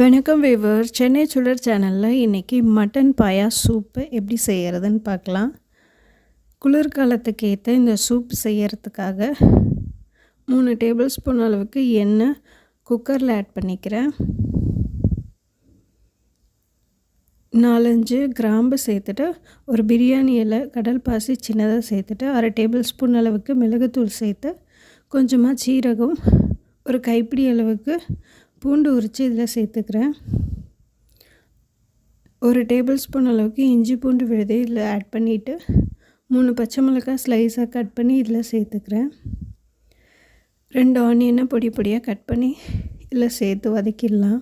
வணக்கம் வேவர் சென்னை சுடர் சேனலில் இன்றைக்கி மட்டன் பாயா சூப்பு எப்படி செய்கிறதுன்னு பார்க்கலாம். குளிர்காலத்துக்கு ஏற்ற இந்த சூப் செய்கிறதுக்காக மூணு டேபிள் ஸ்பூன் அளவுக்கு எண்ணெய் குக்கரில் ஆட் பண்ணிக்கிறேன். நாலஞ்சு கிராம்பு சேர்த்துட்டு ஒரு பிரியாணி இலை கடல் பாசி சின்னதாக சேர்த்துட்டு அரை டேபிள் ஸ்பூன் அளவுக்கு மிளகுத்தூள் சேர்த்து கொஞ்சமாக சீரகம் ஒரு கைப்பிடி அளவுக்கு பூண்டு உரித்து இதில் சேர்த்துக்கிறேன். ஒரு டேபிள் ஸ்பூன் அளவுக்கு இஞ்சி பூண்டு விழுது இதில் ஆட் பண்ணிவிட்டு மூணு பச்சை மிளகாய் ஸ்லைஸாக கட் பண்ணி இதில் சேர்த்துக்கிறேன். ரெண்டு ஆனியனை பொடி பொடியாக கட் பண்ணி இதில் சேர்த்து வதக்கிடலாம்.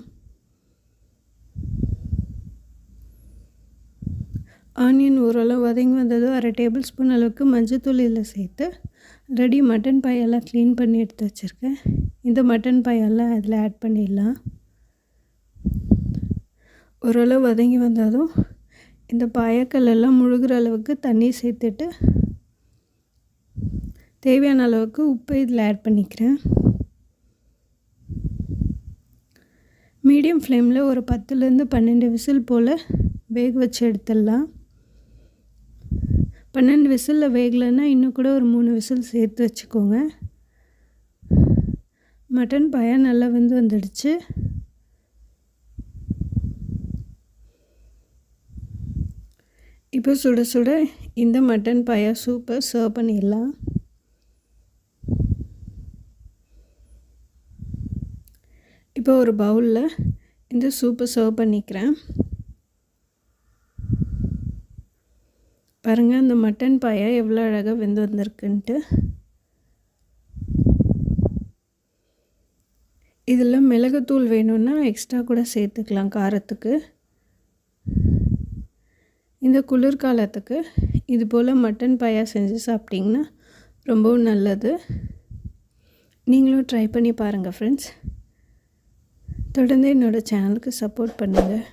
ஆனியன் ஓரளவு வதங்கி வந்ததும் அரை டேபிள் ஸ்பூன் அளவுக்கு மஞ்சத்தூள் இதில் சேர்த்து ரெடி மட்டன் பாயெல்லாம் க்ளீன் பண்ணி எடுத்து வச்சுருக்கேன். இந்த மட்டன் பாயெல்லாம் அதில் ஆட் பண்ணிடலாம். ஓரளவு வதங்கி வந்ததும் இந்த பாயக்கல்லெல்லாம் முழுகிற அளவுக்கு தண்ணி சேர்த்துட்டு தேவையான அளவுக்கு உப்பு இதில் ஆட் பண்ணிக்கிறேன். மீடியம் ஃப்ளேமில் ஒரு பத்துலேருந்து பன்னெண்டு விசில் போல் வேக வச்சு எடுத்துடலாம். பன்னெண்டு விசிலில் வேகலைன்னா இன்னும் கூட ஒரு மூணு விசில் சேர்த்து வச்சுக்கோங்க. மட்டன் பாயா நல்லா வந்து வந்துடுச்சு. இப்போ சுட சுட இந்த மட்டன் பாயா சூப்பை சர்வ் பண்ணிடலாம். இப்போ ஒரு பவுலில் இந்த சூப்பை சர்வ் பண்ணிக்கிறேன். பாருங்கள் இந்த மட்டன் பாயா எவ்வளோ அழகாக வெந்து வந்திருக்குன்ட்டு. இதில் மிளகுத்தூள் வேணும்னா எக்ஸ்ட்ரா கூட சேர்த்துக்கலாம் காரத்துக்கு. இந்த குளிர்காலத்துக்கு இது போல் மட்டன் பாயா செஞ்சு சாப்பிட்டிங்கன்னா ரொம்பவும் நல்லது. நீங்களும் ட்ரை பண்ணி பாருங்கள் ஃப்ரெண்ட்ஸ் தொடர்ந்து என்னோடய சேனலுக்கு சப்போர்ட் பண்ணுங்கள்